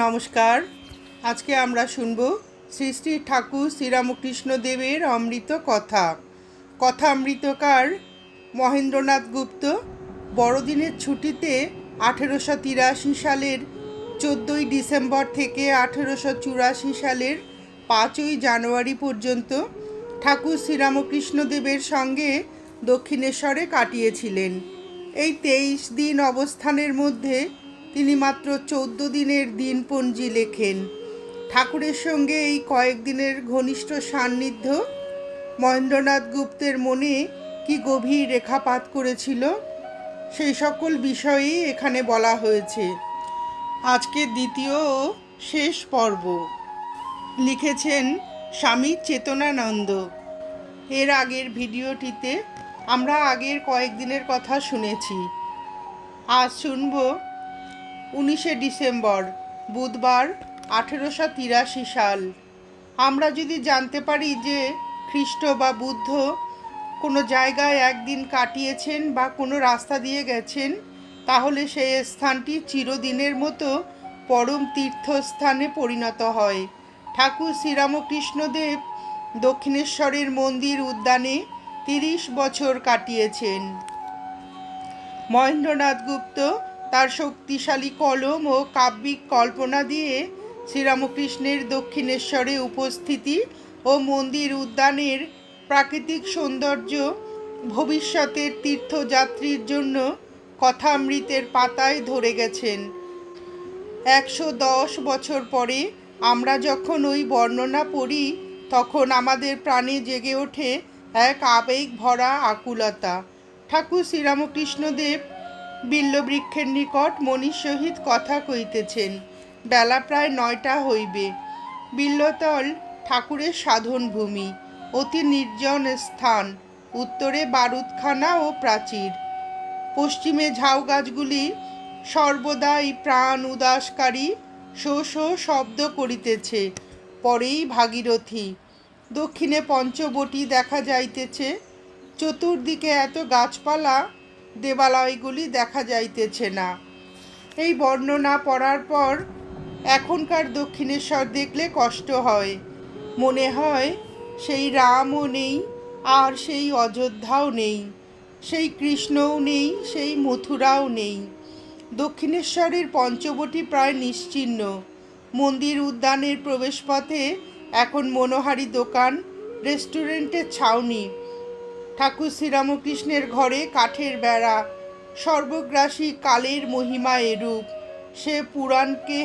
নমস্কার। আজকে আমরা শুনব শ্রী শ্রী ঠাকুর শ্রীরামকৃষ্ণ দেবের অমৃত কথা। কথা অমৃতকার মহেন্দ্রনাথ গুপ্ত বড়দিনের ছুটিতে আঠেরোশো তিরাশি সালের চোদ্দোই ডিসেম্বর থেকে আঠেরোশো চুরাশি সালের পাঁচই জানুয়ারি পর্যন্ত ঠাকুর শ্রীরামকৃষ্ণ দেবের সঙ্গে দক্ষিণেশ্বরে কাটিয়েছিলেন। এই তেইশ দিন অবস্থানের মধ্যে তিনি মাত্র চোদ্দ দিনের দিনপঞ্জি লেখেন। ঠাকুরের সঙ্গে এই কয়েকদিনের ঘনিষ্ঠ সান্নিধ্য মহেন্দ্রনাথ গুপ্তের মনে কি গভীর রেখাপাত করেছিল? সেই সকল বিষয়েই এখানে বলা হয়েছে। আজকে দ্বিতীয় ও শেষ পর্ব। লিখেছেন স্বামী চেতনানন্দ। এর আগের ভিডিওটিতে আমরা আগের কয়েকদিনের কথা শুনেছি। আজ শুনব উনিশে ডিসেম্বর, বুধবার, আঠেরোশো তিরাশি সাল। আমরা যদি জানতে পারি যে খ্রিস্ট বা বুদ্ধ কোনো জায়গায় একদিন কাটিয়েছেন বা কোনো রাস্তা দিয়ে গেছেন, তাহলে সেই স্থানটি চিরদিনের মতো পরম তীর্থস্থানে পরিণত হয়। ঠাকুর শ্রীরামকৃষ্ণদেব দক্ষিণেশ্বরের মন্দির উদ্যানে তিরিশ বছর কাটিয়েছেন। মহেন্দ্রনাথ গুপ্ত তার শক্তিশালী কলম ও কাব্যিক কল্পনা দিয়ে শ্রীরামকৃষ্ণের দক্ষিণেশ্বরে উপস্থিতি ও মন্দির উদ্যানের প্রাকৃতিক সৌন্দর্য ভবিষ্যতের তীর্থযাত্রীর জন্য কথামৃতের পাতায় ধরে গেছেন। একশো দশ বছর পরে আমরা যখন ওই বর্ণনা পড়ি, তখন আমাদের প্রাণে জেগে ওঠে এক আবেগ ভরা আকুলতা। ঠাকুর শ্রীরামকৃষ্ণদেব বিল্লবৃক্ষের নিকট মনির সহিত কথা কইতেছেন বেলা প্রায় নয়টা হইবে। বিল্লতল ঠাকুরের সাধন ভূমি অতি নির্জন স্থান, উত্তরে বারুদখানা ও প্রাচীর। পশ্চিমে ঝাউ গাছগুলি সর্বদাই প্রাণ উদাসকারী, শো শো শব্দ করিতেছে। পরেই ভাগীরথী, দক্ষিণে পঞ্চবটি দেখা যাইতেছে। চতুর্দিকে এত গাছপালা দেবালয়গুলি দেখা যাইতেছে না। এই বর্ণনা পড়ার পর এখনকার দক্ষিণেশ্বর দেখলে কষ্ট হয়। মনে হয় সেই রামও নেই, আর সেই অযোধ্যাও নেই, সেই কৃষ্ণও নেই, সেই মথুরাও নেই। দক্ষিণেশ্বরের পঞ্চবটি প্রায় নিশ্চিহ্ন। মন্দির উদ্যানের প্রবেশপথে এখন মনোহারি দোকান, রেস্টুরেন্টের ছাউনি। ঠাকুর শ্রীরামকৃষ্ণের ঘরে কাঠের বেড়া সর্বগ্রাসী কালের মহিমা এরূপ। সে পুরাণকে